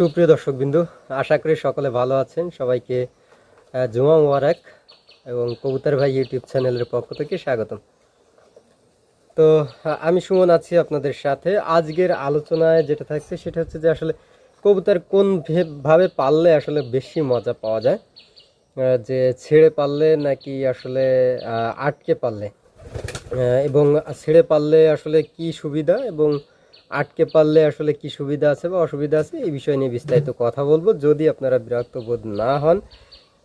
সুপ্রিয় দর্শকবিন্দু, আশা করি সকলে ভালো আছেন। সবাইকে জুমা মুবারক এবং কবুতর ভাই ইউটিউব চ্যানেলের পক্ষ থেকে স্বাগতম। তো আমি সুমন আছি আপনাদের সাথে। আজকের আলোচনায় যেটা থাকছে সেটা হচ্ছে যে আসলে কবুতর কোন ভাবে পাললে আসলে বেশি মজা পাওয়া যায়? যে ছেড়ে পারলে নাকি আসলে আটকে পারলে এবং ছেড়ে পারলে আসলে কি সুবিধা? এবং আটকে পারলে আসলে কি সুবিধা আছে বা অসুবিধা আছে, এই বিষয় নিয়ে বিস্তারিত কথা বলব। যদি আপনারা বিরক্ত বোধ না হন,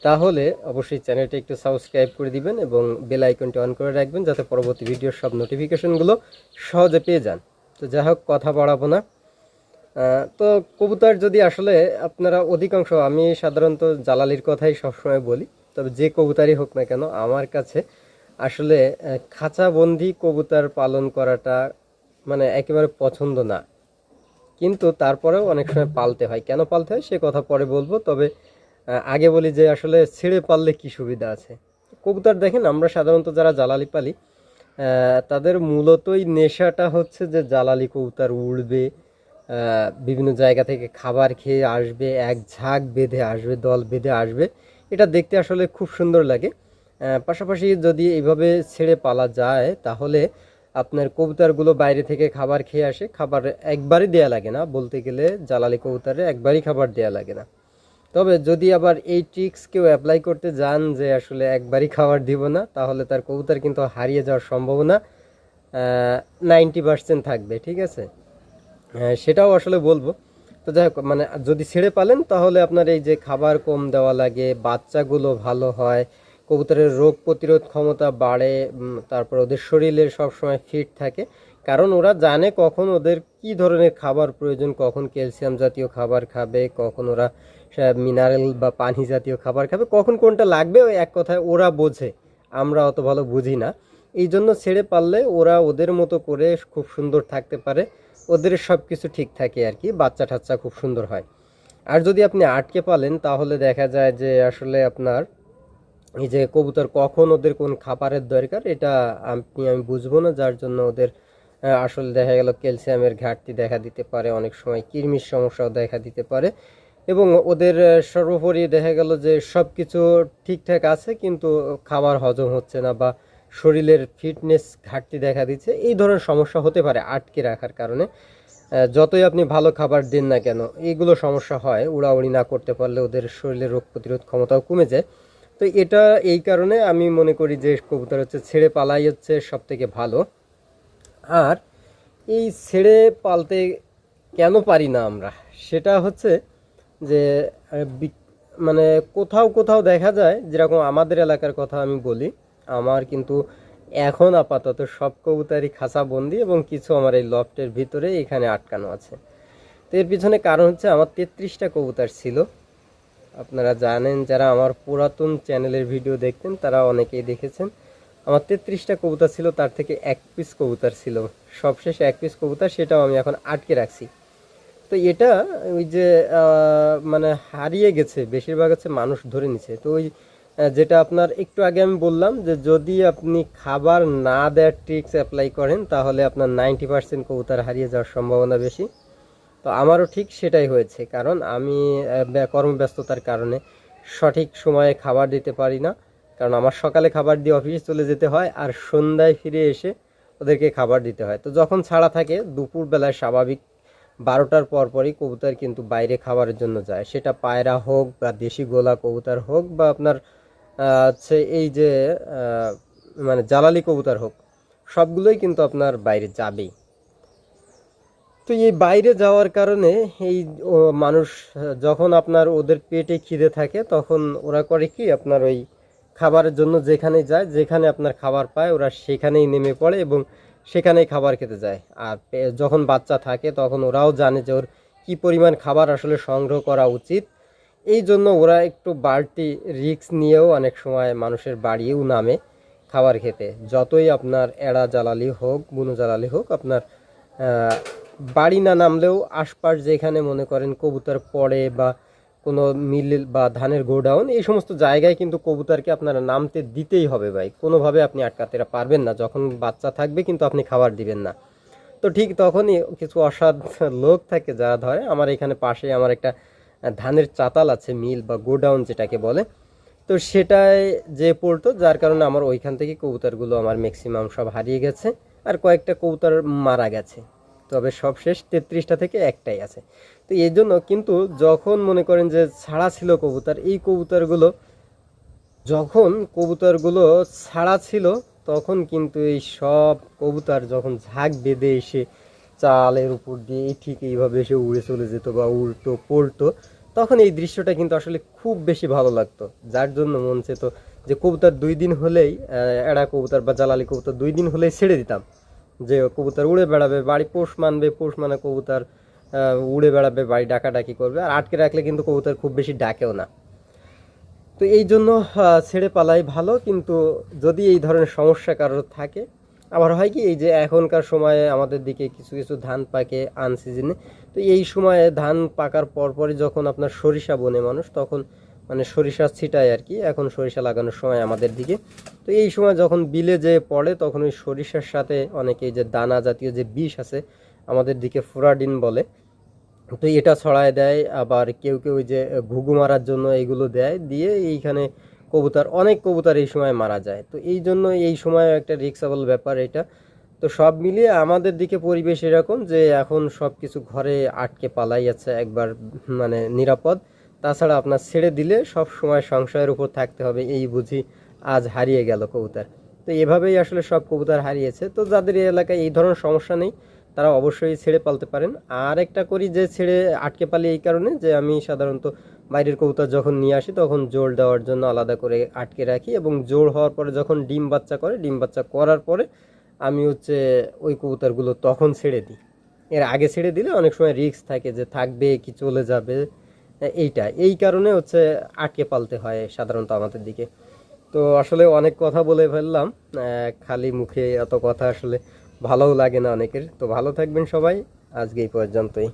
তাহলে অবশ্যই চ্যানেলটা একটু সাবস্ক্রাইব করে দিবেন এবং বেল আইকনটি অন করে রাখবেন যাতে পরবর্তী ভিডিওর সব নোটিফিকেশনগুলো সহজে পেয়ে যান। তো যাই হোক, কথা বাড়াবো না। তো কবুতর যদি আসলে আপনারা অধিকাংশ, আমি সাধারণত জালালির কথাই সবসময় বলি, তবে যে কবুতরই হোক না কেন, আমার কাছে আসলে খাঁচাবন্দি কবুতর পালন করাটা মানে একেবারে পছন্দ না। কিন্তু তারপরেও অনেক সময় পালতে হয়। কেন পালতে হয়? সে কথা পরে বলব। তবে আগে বলি যে আসলে ছেড়ে পাললে কি সুবিধা আছে? কবুতর দেখেন, আমরা সাধারণত যারা জালালি পালি তাদের মূলতই নেশাটা হচ্ছে যে জালালি কবুতর উড়বে বিভিন্ন জায়গা থেকে খাবার খেয়ে আসবে, এক ঝাঁক বেঁধে আসবে, দল বেঁধে আসবে। এটা দেখতে আসলে খুব সুন্দর লাগে। পাশাপাশি যদি এইভাবে ছেড়ে পালা যায়, তাহলে আপনার কবুতরগুলো বাইরে থেকে খাবার খেয়ে আসে। খাবার একবারই দেয়া লাগে না। বলতে গেলে জালালি কবুতরে একবারই খাবার দেয়া লাগে না। তবে যদি আবার এই ট্রিক্স কেউ অ্যাপ্লাই করতে যান যে আসলে একবারই খাবার দিব না তাহলে তার কবুতর কিন্তু হারিয়ে যাওয়ার সম্ভাবনা নাইনটি পার্সেন্ট থাকবে। ঠিক আছে? হ্যাঁ, সেটাও আসলে বলব। তো যাই হোক মানে যদি ছেড়ে পালেন তাহলে আপনার এই যে খাবার কম দেওয়া লাগে বাচ্চাগুলো ভালো হয় কবুতরের রোগ প্রতিরোধ ক্ষমতা বাড়ে তারপর ওদের শরীরের সবসময় ফিট থাকে। কারণ ওরা জানে কখন ওদের কি ধরনের খাবার প্রয়োজন, কখন ক্যালসিয়াম জাতীয় খাবার খাবে, কখন ওরা মিনারেল বা পানি জাতীয় খাবার খাবে, কখন কোনটা লাগবে, ওই এক কথায় ওরা বোঝে। আমরা অত ভালো বুঝি না। এই জন্য ছেড়ে পারলে ওরা ওদের মতো করে খুব সুন্দর থাকতে পারে। ওদের সব কিছু ঠিক থাকে আর কি, বাচ্চা টাচ্চা খুব সুন্দর হয়। আর যদি আপনি আটকে পালেন, তাহলে দেখা যায় যে আসলে আপনার এই যে কবুতর কখন ওদের কোন খাবারের দরকার, এটা আপনি আমি বুঝব না, যার জন্য ওদের আসলে দেখা গেল ক্যালসিয়ামের ঘাটতি দেখা দিতে পারে, অনেক সময় কৃমির সমস্যাও দেখা দিতে পারে। এবং ওদের সর্বোপরি দেখা গেল যে সব কিছু ঠিকঠাক আছে, কিন্তু খাবার হজম হচ্ছে না বা শরীরের ফিটনেস ঘাটতি দেখা দিচ্ছে। এই ধরনের সমস্যা হতে পারে আটকে রাখার কারণে। যতই আপনি ভালো খাবার দেন না কেন, এইগুলো সমস্যা হয়, উড়াউড়ি না করতে পারলে ওদের শরীরের রোগ প্রতিরোধ ক্ষমতাও কমে যায়। তো এটা এই কারণে আমি মনে করি যে কবুতর হচ্ছে ছেড়ে পালাই হচ্ছে সব থেকে ভালো। আর এই ছেড়ে পালতে কেন পারি না আমরা? সেটা হচ্ছে যে মানে কোথাও কোথাও দেখা যায়, যেরকম আমাদের এলাকার কথা আমি বলি, আমার কিন্তু এখন আপাতত সব কবুতারই খাঁচা বন্দি এবং কিছু আমার এই লফটের ভিতরে এখানে আটকানো আছে। তো এর পিছনে কারণ হচ্ছে আমার তেত্রিশটা কবুতার ছিল। আপনারা জানেন যারা আমার পুরাতন চ্যানেলের ভিডিও দেখতেন, তারা অনেকেই দেখেছেন। আমার তেত্রিশটা কবুতর ছিল, তার থেকে এক পিস কবুতর ছিল। সবশেষ এক পিস কবুতর, সেটাও আমি এখন আটকে রাখছি। তো এটা ওই যে মানে হারিয়ে গেছে, বেশিরভাগ হচ্ছে মানুষ ধরে নিছে। তো ওই যেটা আপনার একটু আগে আমি বললাম যে, যদি আপনি খাবার না দেওয়ার ট্রিক্স অ্যাপ্লাই করেন, তাহলে আপনার নাইনটি পার্সেন্ট কবুতর হারিয়ে যাওয়ার সম্ভাবনা বেশি। তো আমারও ঠিক সেটাই হয়েছে। কারণ আমি কর্মব্যস্ততার কারণে সঠিক সময়ে খাবার দিতে পারি না। কারণ আমার সকালে খাবার দিয়ে অফিসে চলে যেতে হয় আর সন্ধ্যায় ফিরে এসে ওদেরকে খাবার দিতে হয়। তো যখন ছাড়া থাকে, দুপুরবেলায় স্বাভাবিক বারোটার পর পরই কবুতর কিন্তু বাইরে খাবারের জন্য যায়। সেটা পায়রা হোক বা দেশি গোলা কবুতর হোক বা আপনার হচ্ছে এই যে মানে জ্বালালি কবুতর হোক, সবগুলোই কিন্তু আপনার বাইরে যাবেই। তো এই বাইরে যাওয়ার কারণে এই মানুষ, যখন আপনার ওদের পেটে খিদে থাকে, তখন ওরা করে কি, আপনার ওই খাবারের জন্য যেখানে যায়, যেখানে আপনার খাবার পায়, ওরা সেখানেই নেমে পড়ে এবং সেখানেই খাবার খেতে যায়। আর যখন বাচ্চা থাকে, তখন ওরাও জানে যে ওর কী পরিমাণ খাবার আসলে সংগ্রহ করা উচিত। এই জন্য ওরা একটু বাড়তি রিস্ক নিয়েও অনেক সময় মানুষের বাড়িও নামে খাবার খেতে। যতই আপনার এড়া জ্বালালি হোক, বুনো জ্বালালি হোক, আপনার বাড়ি না নামলেও আশপাশ যেখানে মনে করেন কবুতর পড়ে বা কোনো মিল বা ধানের গোডাউন, এই সমস্ত জায়গায় কিন্তু কবুতরকে আপনারা নামতে দিতেই হবে ভাই। কোনোভাবে আপনি আটকাতে পারবেন না। যখন বাচ্চা থাকবে কিন্তু আপনি খাবার দিবেন না। তো ঠিক তখনই কিছু অসাধ লোক থাকে যারা ধরে। আমার এখানে পাশে আমার একটা ধানের চাতাল আছে, মিল বা গোডাউন যেটাকে বলে। তো সেটাই যে পড়তো, যার কারণে আমার ওইখান থেকে কবুতরগুলো আমার ম্যাক্সিমাম সব হারিয়ে গেছে। আর কয়েকটা কবুতর মারা গেছে। তবে সব শেষ তেত্রিশটা থেকে একটাই আছে। তো এই জন্য কিন্তু যখন মনে করেন যে ছাড়া ছিল কবুতর, এই কবুতরগুলো যখন কবুতরগুলো ছাড়া ছিল, তখন কিন্তু এই সব কবুতর যখন ঝাঁক বেঁধে এসে চালের উপর দিয়ে এই ঠিক এইভাবে এসে উড়ে চলে যেত বা উল্টো পড়তো, তখন এই দৃশ্যটা কিন্তু আসলে খুব বেশি ভালো লাগতো। যার জন্য মন চেত যে কবুতর দুই দিন হলেই এড়া কবুতর বা জালালি কবুতর দুই দিন হলেই ছেড়ে দিতাম। যে কবুতর উড়ে বেড়াবে, বাড়ি পোষ মানবে, পোষ মানে কবুতর উড়ে বেড়াবে, বাড়ি ডাকাডাকি করবে। আর আটকে রাখলে কিন্তু কবুতর খুব বেশি ডাকেও না। তো এই জন্য ছেড়ে পালাই ভালো, কিন্তু যদি এই ধরনের সমস্যা কারোর থাকে, আবার হয় কি, এই যে এখনকার সময়ে আমাদের দিকে কিছু কিছু ধান পাকে আন সিজনে তো এই সময়ে ধান পাকার পরপরই যখন আপনার সরিষা বনে মানুষ, তখন মানে সরিষা ছিটায় আর কি। এখন সরিষা লাগানোর সময় আমাদের দিকে। তো এই সময় যখন বিলে যে পড়ে, তখন ওই সরিষার সাথে অনেকে যে দানা জাতীয় যে বিষ আছে, আমাদের দিকে ফুরাডিন বলে। তো এটা ছড়ায় দেয়, আবার কেউ কেউ যে ঘুঘু মারার জন্য এইগুলো দেয়, দিয়ে এইখানে কবুতর, অনেক কবুতর এই সময় মারা যায়। তো এই জন্য এই সময় একটা রিক্সাবল ব্যাপার এটা। তো সব মিলিয়ে আমাদের দিকে পরিবেশ এরকম যে এখন সব কিছু ঘরে আটকে পালাই যাচ্ছে, একবার মানে নিরাপদ। তাছাড়া আপনার ছেড়ে দিলে সব সময় সংশয়ের উপর থাকতে হবে, এই বুঝি আজ হারিয়ে গেল কবুতর। তো এভাবেই আসলে সব কবুতর হারিয়েছে। তো যাদের এলাকায় এই ধরনের সমস্যা নেই, তারা অবশ্যই ছেড়ে পালতে পারেন। আর একটা করি যে ছেড়ে আটকে পালি এই কারণে যে আমি সাধারণত বাইরের কবুতর যখন নিয়ে আসি, তখন জোর দেওয়ার জন্য আলাদা করে আটকে রাখি এবং জোর হওয়ার পরে যখন ডিম বাচ্চা করে, ডিম বাচ্চা করার পরে আমি হচ্ছে ওই কবুতরগুলো তখন ছেড়ে দিই। এর আগে ছেড়ে দিলে অনেক সময় রিস্ক থাকে যে থাকবে কি চলে যাবে। এইটা। এই কারণে হচ্ছে আটকে পালতে হয় সাধারণত আমাদের দিকে। তো আসলে অনেক কথা বলে ফেললাম খালি মুখে এত কথা আসলে ভালোও লাগে না অনেকের। তো ভালো থাকবেন সবাই, আজকে এই পর্যন্তই।